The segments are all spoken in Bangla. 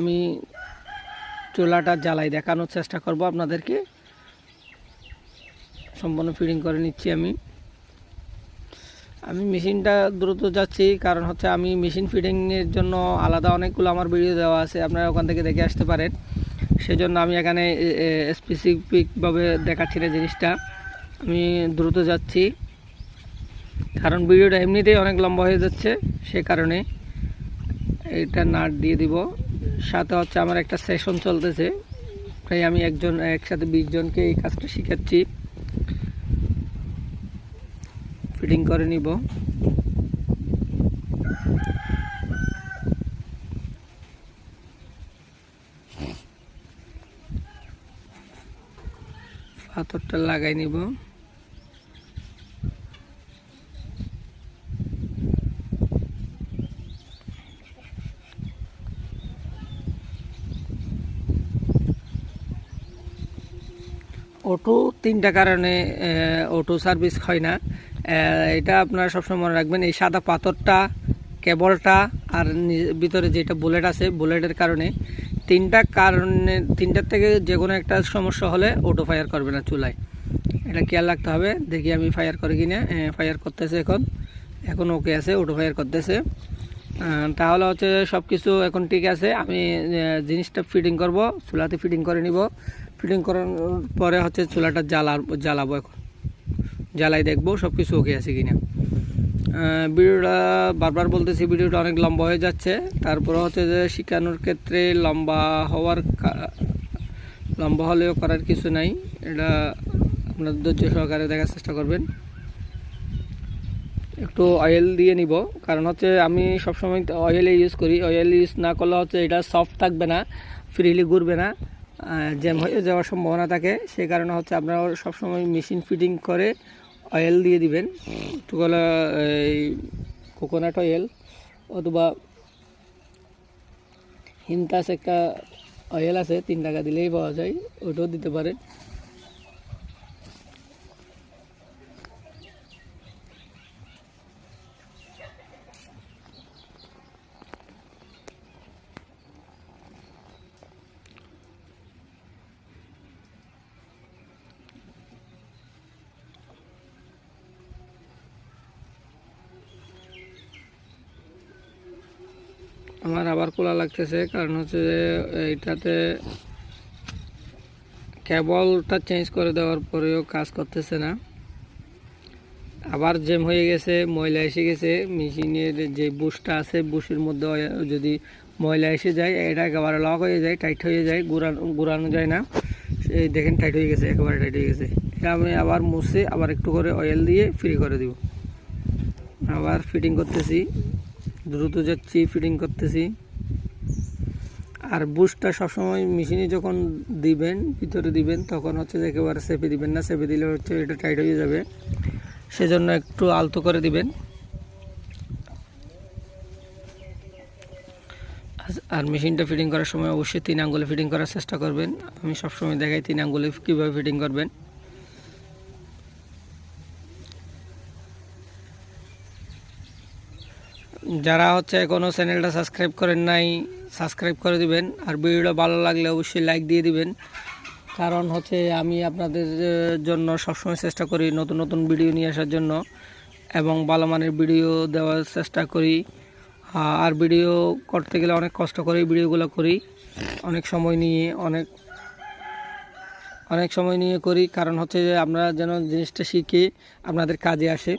আমি চুলাটা জ্বালাই দেখানোর চেষ্টা করব আপনাদেরকে। সম্পূর্ণ ফিডিং করে নিচ্ছি আমি। আমি মেশিনটা দ্রুত যাচ্ছি, কারণ হচ্ছে আমি মেশিন ফিডিংয়ের জন্য আলাদা অনেকগুলো আমার ভিডিও দেওয়া আছে, আপনারা ওখান থেকে দেখে আসতে পারেন। সেজন্য আমি এখানে স্পেসিফিকভাবে দেখাচ্ছি না জিনিসটা। আমি দ্রুত যাচ্ছি, কারণ ভিডিওটা এমনিতেই অনেক লম্বা হয়ে যাচ্ছে, সে কারণে এটা নাট দিয়ে দিব। সাথে হচ্ছে আমার একটা সেশন চলতেছে। তাই আমি একজন, একসাথে বিশ জনকে এই কাজটা শিখাচ্ছি। ফিটিং করে নিব। পাথরটা লাগাই নিব। অটো তিনটা কারণে অটো সার্ভিস হয় না। এটা আপনারা সবসময় মনে রাখবেন, এই সাদা পাথরটা, কেবলটা আর ভিতরে যেটা বুলেট আছে, বুলেটের কারণে তিনটা কারণে, তিনটার থেকে যে কোনো একটা সমস্যা হলে অটো ফায়ার করবে না চুলায়। এটা খেয়াল রাখতে হবে, দেখি আমি ফায়ার করে কিনা। ফায়ার করতেছে এখন। এখন ওকে আছে, অটো ফায়ার করতেছে। তাহলে হচ্ছে সব কিছু এখন ঠিক আছে। আমি জিনিসটা ফিটিং করব, চুলাতে ফিটিং করে নিব। ফিটিং করার পরে হচ্ছে চুলাটা জ্বালা জ্বালাবো এখন। জ্বালাই দেখব সব কিছু ওকে আছে কিনা। ভিডিওটা বারবার বলতেছি, ভিডিওটা অনেক লম্বা হয়ে যাচ্ছে। তারপরে হচ্ছে যে শেখানোর ক্ষেত্রে লম্বা হওয়ার লম্বা হলেও করার কিছু নাই। এটা আপনার ধৈর্য সহকারে দেখার চেষ্টা করবেন। একটু অয়েল দিয়ে নিব। কারণ হচ্ছে আমি সবসময় অয়েলে ইউজ করি। অয়েল ইউজ না করলে হচ্ছে এটা সফট থাকবে না ফ্রিলি ঘুরবে না। জ্যাম হয়ে যাওয়ার সম্ভাবনা থাকে সেই কারণে হচ্ছে আপনারা সবসময় মেশিন ফিটিং করে অয়েল দিয়ে দিবেন। একটু এই কোকোনাট অয়েল অথবা হিন্তাস একটা অয়েল আছে, তিন টাকা দিলেই পাওয়া যায় ওটাও দিতে পারেন। আমার আবার খোলা লাগতেছে, কারণ হচ্ছে যে এইটাতে কেবলটা চেঞ্জ করে দেওয়ার পরেও কাজ করতেছে না। আবার জ্যাম হয়ে গেছে, ময়লা এসে গেছে মেশিনের যে বুশটা আছে বুশের মধ্যে যদি ময়লা এসে যায়, এটা একেবারে লক হয়ে যায় টাইট হয়ে যায় ঘুরানো ঘুরানো যায় না। এই দেখেন টাইট হয়ে গেছে, একেবারে টাইট হয়ে গেছে। এটা আমি আবার মুছে আবার একটু করে অয়েল দিয়ে ফ্রি করে দিব। আবার ফিটিং করতেছি। দ্রুত যাচ্ছি ফিটিং করতেছি। আর বুশটা সবসময় মেশিনে যখন দিবেন, ভিতরে দিবেন, তখন হচ্ছে যে একেবারে চেপে দিবেন না। চেপে দিলে হচ্ছে এটা টাইট হয়ে যাবে। সেজন্য একটু আলতো করে দিবেন। আর মেশিনটা ফিটিং করার সময় অবশ্যই তিন আঙ্গুলে ফিটিং করার চেষ্টা করবেন। আমি সবসময় দেখাই তিন আঙ্গুলে কীভাবে ফিটিং করবেন। যারা হচ্ছে এখনও চ্যানেলটা সাবস্ক্রাইব করেন নাই, সাবস্ক্রাইব করে দিবেন। আর ভিডিওটা ভালো লাগলে অবশ্যই লাইক দিয়ে দিবেন। কারণ হচ্ছে আমি আপনাদের জন্য সবসময় চেষ্টা করি নতুন নতুন ভিডিও নিয়ে আসার জন্য এবং ভালো মানের ভিডিও দেওয়ার চেষ্টা করি। আর ভিডিও করতে গেলে অনেক কষ্ট করে, ভিডিওগুলো করি। অনেক সময় নিয়ে, অনেক অনেক সময় নিয়ে করি। কারণ হচ্ছে যে আমরা যেন জিনিসটা শিখে আপনাদের কাজে আসে।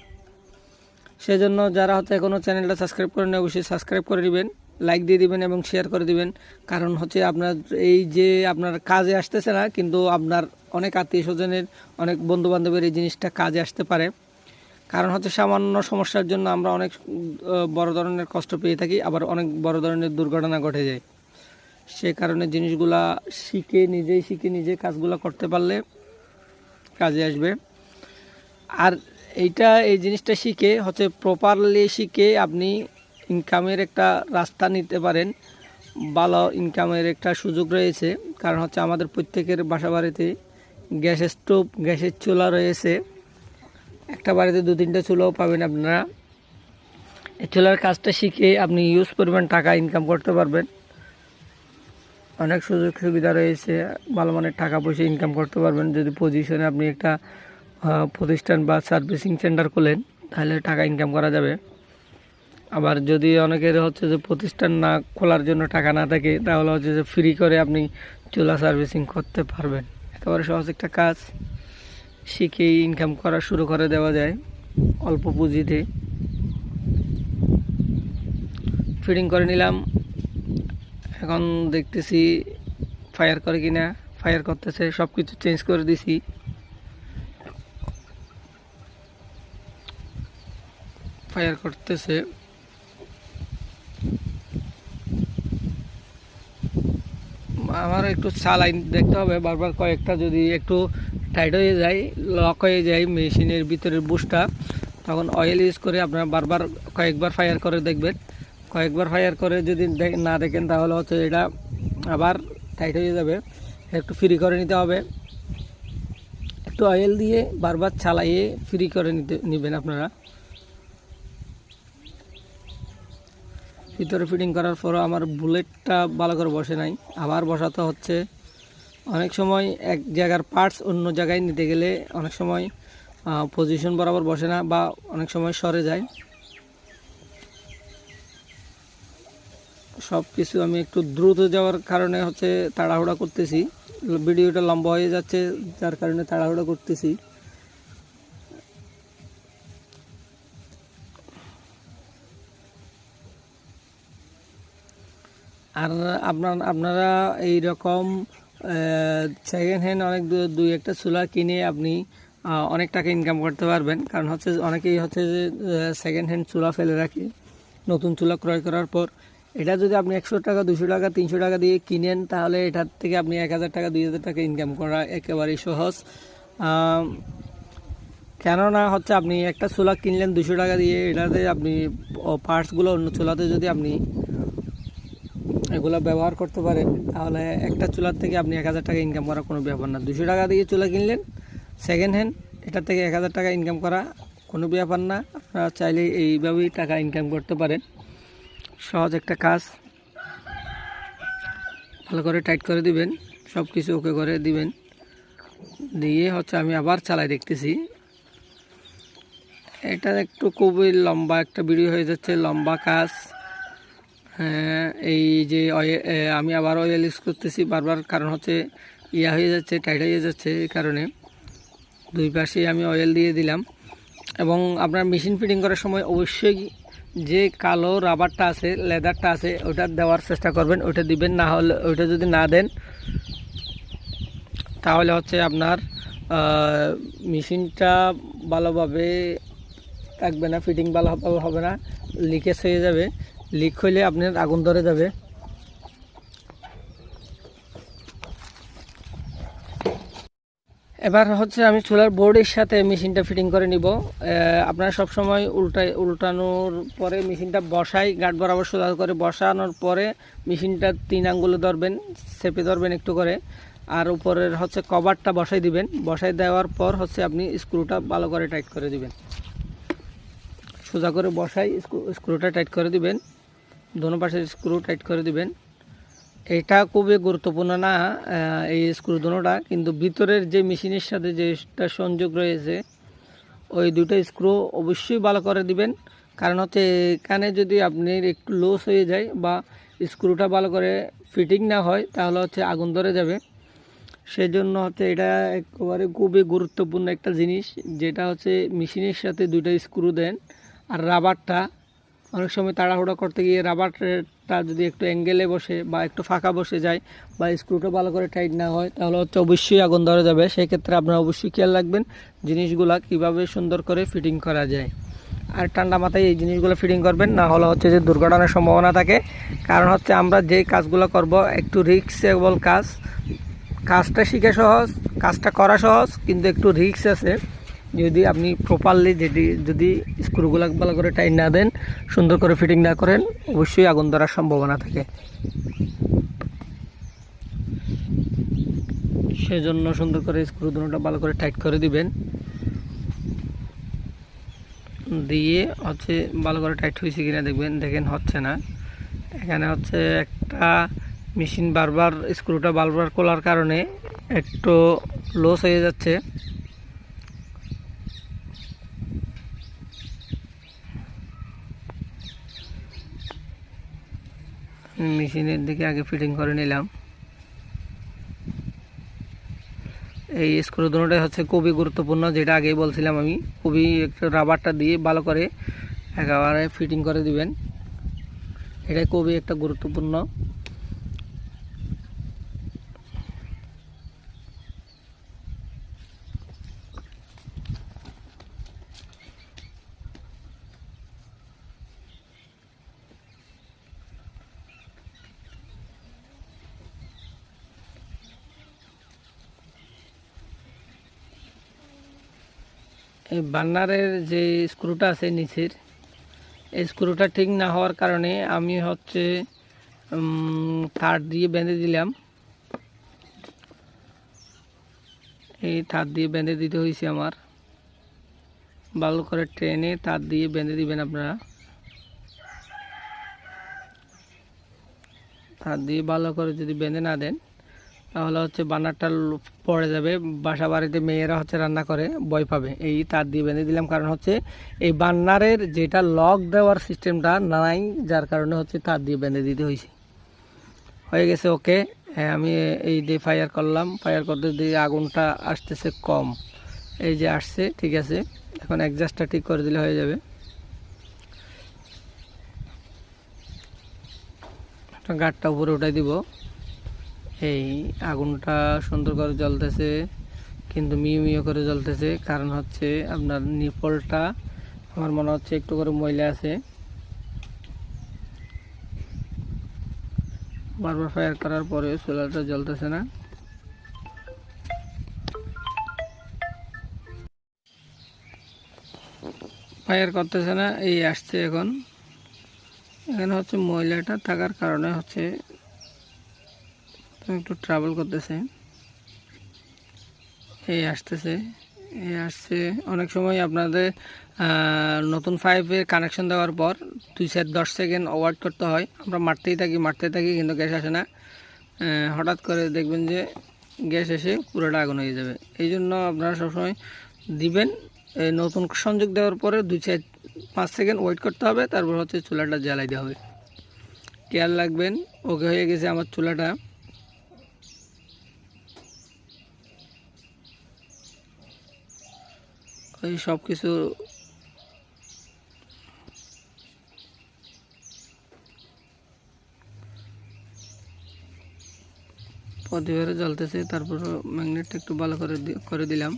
সেজন্য যারা হচ্ছে এখনও চ্যানেলটা সাবস্ক্রাইব করেন অবশ্যই সাবস্ক্রাইব করে দিবেন লাইক দিয়ে দিবেন এবং শেয়ার করে দিবেন। কারণ হচ্ছে আপনার এই যে আপনার কাজে আসতেছে না, কিন্তু আপনার অনেক আত্মীয় স্বজনের অনেক বন্ধু বান্ধবের এই জিনিসটা কাজে আসতে পারে। কারণ হচ্ছে সামান্য সমস্যার জন্য আমরা অনেক বড় ধরনের কষ্ট পেয়ে থাকি, আবার অনেক বড় ধরনের দুর্ঘটনা ঘটে যায়। সে কারণে জিনিসগুলা শিখে নিজেই শিখে নিজে কাজগুলো করতে পারলে কাজে আসবে। আর এইটা, এই জিনিসটা শিখে, হচ্ছে প্রপারলি শিখে আপনি ইনকামের একটা রাস্তা নিতে পারেন। ভালো ইনকামের একটা সুযোগ রয়েছে। কারণ হচ্ছে আমাদের প্রত্যেকের বাসা বাড়িতে গ্যাসের স্টোভ গ্যাসের চুলা রয়েছে। একটা বাড়িতে দু তিনটা চুলাও পাবেন আপনারা। এই চুলার কাজটা শিখে আপনি ইউজ করবেন টাকা ইনকাম করতে পারবেন। অনেক সুযোগ সুবিধা রয়েছে। ভালো মানের টাকা পয়সা ইনকাম করতে পারবেন। যদি পজিশনে আপনি একটা প্রতিষ্ঠান বা সার্ভিসিং সেন্টার খোলেন, তাহলে টাকা ইনকাম করা যাবে। আবার যদি অনেকের হচ্ছে যে প্রতিষ্ঠান না খোলার জন্য টাকা না থাকে, তাহলে হচ্ছে যে ফ্রি করে আপনি চুলা সার্ভিসিং করতে পারবেন। একেবারে সহজ একটা কাজ। শিখেই ইনকাম করা শুরু করে দেওয়া যায়, অল্প পুঁজিতে। ফিডিং করে নিলাম। এখন দেখতেছি ফায়ার করে কিনা ফায়ার করতেছে সব কিছু চেঞ্জ করে দিছি। ফায়ার করতেছে। আমার একটু চালাই দেখতে হবে, বারবার কয়েকটা যদি একটু টাইট হয়ে যায় লক হয়ে যায় মেশিনের ভিতরের বুশটা তখন অয়েল ইউজ করে আপনারা বারবার কয়েকবার ফায়ার করে দেখবেন। কয়েকবার ফায়ার করে যদি না দেখেন, তাহলে হচ্ছে এটা আবার টাইট হয়ে যাবে। একটু ফ্রি করে নিতে হবে। একটু অয়েল দিয়ে বারবার চালাইয়ে ফ্রি করে নিতে নেবেন আপনারা। ভিতরে ফিটিং করার পরও আমার বুলেটটা ভালো করে বসে নাই। আবার বসাতে হচ্ছে। অনেক সময় এক জায়গার পার্টস অন্য জায়গায় নিতে গেলে অনেক সময় পজিশন বরাবর বসে না বা অনেক সময় সরে যায়। সব কিছু আমি একটু দ্রুত যাওয়ার কারণে হচ্ছে তাড়াহুড়া করতেছি। ভিডিওটা লম্বা হয়ে যাচ্ছে, যার কারণে তাড়াহুড়া করতেছি। আর আপনার, আপনারা এই রকম সেকেন্ড হ্যান্ড অনেক দুই একটা চুলা কিনে আপনি অনেক টাকা ইনকাম করতে পারবেন। কারণ হচ্ছে অনেকেই হচ্ছে যে সেকেন্ড হ্যান্ড চুলা ফেলে রাখে, নতুন চুলা ক্রয় করার পর। এটা যদি আপনি একশো টাকা, দুশো টাকা, তিনশো টাকা দিয়ে কিনেন, তাহলে এটার থেকে আপনি এক হাজার টাকা, দুই হাজার টাকা ইনকাম করা একেবারেই সহজ। কেননা হচ্ছে আপনি একটা চুলা কিনলেন দুশো টাকা দিয়ে, এটাতে আপনি পার্টসগুলো অন্য চুলাতে যদি আপনি এগুলো ব্যবহার করতে পারেন, তাহলে একটা চুলার থেকে আপনি এক হাজার টাকা ইনকাম করা কোনো ব্যাপার না। দুশো টাকা দিয়ে চুলা কিনলেন সেকেন্ড হ্যান্ড এটার থেকে এক হাজার টাকা ইনকাম করা কোনো ব্যাপার না। আপনারা চাইলে এইভাবেই টাকা ইনকাম করতে পারেন। সহজ একটা কাজ। ভালো করে টাইট করে দিবেন সব কিছু ওকে করে দিবেন। দিয়ে হচ্ছে আমি আবার চালাই দেখতেছি। এটা একটু খুবই লম্বা একটা ভিডিও হয়ে যাচ্ছে, লম্বা কাজ। এই যে আমি আবার অয়েল ইউজ করতেছি। বারবার কারণ হচ্ছে ইয়া হয়ে যাচ্ছে টাইট হয়ে যাচ্ছে এই কারণে। দুই পাশে আমি অয়েল দিয়ে দিলাম। এবং আপনার মেশিন ফিটিং করার সময় অবশ্যই যে কালো রাবারটা আছে লেদারটা আছে, ওটা দেওয়ার চেষ্টা করবেন। ওটা দিবেন, না হলে ওইটা যদি না দেন, তাহলে হচ্ছে আপনার মেশিনটা ভালোভাবে থাকবে না ফিটিং ভালোভাবে হবে না লিকেজ হয়ে যাবে। লিক হইলে আপনার আগুন ধরে যাবে। এবার হচ্ছে আমি চুলার বোর্ডের সাথে মেশিনটা ফিটিং করে নিব। আপনারা সব সময় উল্টাই উল্টানোর পরে মেশিনটা বসাই গার্ড বরাবর সোজা করে বসানোর পরে মেশিনটা তিন আঙ্গুলে ধরবেন, চেপে ধরবেন একটু করে। আর উপরের হচ্ছে কভারটা বসাই দিবেন। বসাই দেওয়ার পর হচ্ছে আপনি স্ক্রুটা ভালো করে টাইট করে দিবেন। সোজা করে বসাই স্ক্রু- স্ক্রুটা টাইট করে দিবেন। দোনো পাশের স্ক্রু টাইট করে দিবেন। এটা খুবই গুরুত্বপূর্ণ না এই স্ক্রু দুটোটা কিন্তু ভিতরের যে মেশিনের সাথে যেটা সংযোগ রয়েছে, ওই দুটো স্ক্রু অবশ্যই ভালো করে দিবেন। কারণ হচ্ছে এখানে যদি আপনি একটু লস হয়ে যায় বা স্ক্রুটা ভালো করে ফিটিং না হয়, তাহলে হচ্ছে আগুন ধরে যাবে। সেই জন্য হচ্ছে এটা একেবারে খুবই গুরুত্বপূর্ণ একটা জিনিস, যেটা হচ্ছে মেশিনের সাথে দুইটা স্ক্রু দেন, আর রাবারটা অনেক সময় তাড়াহুড়া করতে গিয়ে রাবারটা যদি একটু অ্যাঙ্গেলে বসে বা একটু ফাঁকা বসে যায় বা স্ক্রুটা ভালো করে টাইট না হয়, তাহলে হচ্ছে অবশ্যই আগুন ধরে যাবে। সেক্ষেত্রে আপনারা অবশ্যই খেয়াল রাখবেন জিনিসগুলা কীভাবে সুন্দর করে ফিটিং করা যায়। আর ঠান্ডা মাথায় এই জিনিসগুলো ফিটিং করবেন, না হলে হচ্ছে যে দুর্ঘটনার সম্ভাবনা থাকে। কারণ হচ্ছে আমরা যে কাজগুলো করব, একটু রিক্সেবল কাজ। কাজটা শিখে সহজ, কাজটা করা সহজ, কিন্তু একটু রিস্ক আছে। যদি আপনি প্রপারলি যদি যদি স্ক্রুগুলো ভালো করে টাইট না দেন, সুন্দর করে ফিটিং না করেন, অবশ্যই আগুন ধরার সম্ভাবনা থাকে। সেজন্য সুন্দর করে স্ক্রু দুটোটা ভালো করে টাইট করে দিবেন। দিয়ে হচ্ছে ভালো করে টাইট হয়েছে কিনা দেখবেন, দেখেন হচ্ছে না। এখানে হচ্ছে একটা মেশিন বারবার স্ক্রুটা বারবার খোলার কারণে একটু লস হয়ে যাচ্ছে। মেশিনের দিকে আগে ফিটিং করে নিলাম। এই স্ক্রু দুটোটাই হচ্ছে খুবই গুরুত্বপূর্ণ, যেটা আগেই বলছিলাম আমি। খুবই একটু রাবারটা দিয়ে ভালো করে একেবারে ফিটিং করে দিবেন। এটাই খুবই একটা গুরুত্বপূর্ণ। এই বার্নারের যে স্ক্রুটা আছে নিচের, এই স্ক্রুটা ঠিক না হওয়ার কারণে আমি হচ্ছে তার দিয়ে বেঁধে দিলাম। এই তার দিয়ে বেঁধে দিতে হয়েছে আমার। ভালো করে ট্রেনে তার দিয়ে বেঁধে দিবেন আপনারা। তার দিয়ে ভালো করে যদি বেঁধে না দেন তাহলে হচ্ছে বানারটা পড়ে যাবে। বাসা বাড়িতে মেয়েরা হচ্ছে রান্না করে, ভয় পাবে। এই তার দিয়ে বেঁধে দিলাম, কারণ হচ্ছে এই বান্নারের যেটা লক দেওয়ার সিস্টেমটা নাই, যার কারণে হচ্ছে তার দিয়ে বেঁধে দিতে হয়েছে হয়ে গেছে ওকে হ্যাঁ আমি এই দিয়ে ফায়ার করলাম। ফায়ার করতে দিয়ে আগুনটা আসতেছে কম। এই যে আসছে, ঠিক আছে। এখন অ্যাডজাস্টটা ঠিক করে দিলে হয়ে যাবে। গাঠটা উপরে উঠাই দিব। এই আগুনটা সুন্দর করে জ্বলতেছে, কিন্তু মিউ মিউ করে জ্বলতেছে। কারণ হচ্ছে আপনার নিপলটা, আমার মনে হচ্ছে একটু করে ময়লা আছে। বারবার ফায়ার করার পরে সোলারটা জ্বলতেছে না। ফায়ার করতেছে না, এই আসছে এখন। এখানে হচ্ছে ময়লাটা থাকার কারণে হচ্ছে একটু ট্রাভেল করতেছে। এই আসতেছে এই আসছে। অনেক সময় আপনাদের নতুন পাইপের কানেকশন দেওয়ার পর দুই চার দশ সেকেন্ড ওয়ার্ড করতে হয়। আমরা মারতেই থাকি মারতেই থাকি কিন্তু গ্যাস আসে না। হঠাৎ করে দেখবেন যে গ্যাস এসে পুরোটা আগুন হয়ে যাবে। এই জন্য আপনারা সবসময় দিবেন। এই নতুন সংযোগ দেওয়ার পরে দুই চার, পাঁচ সেকেন্ড ওয়েট করতে হবে। তারপর হচ্ছে চুলাটা জ্বালাই দেওয়া হবে। খেয়াল রাখবেন ওকে হয়ে গেছে আমার চুলাটা। ওই সব কিছু পদিবারে জ্বলতেছে তারপর ম্যাগনেটটা একটু ভালো করে করে দিলাম।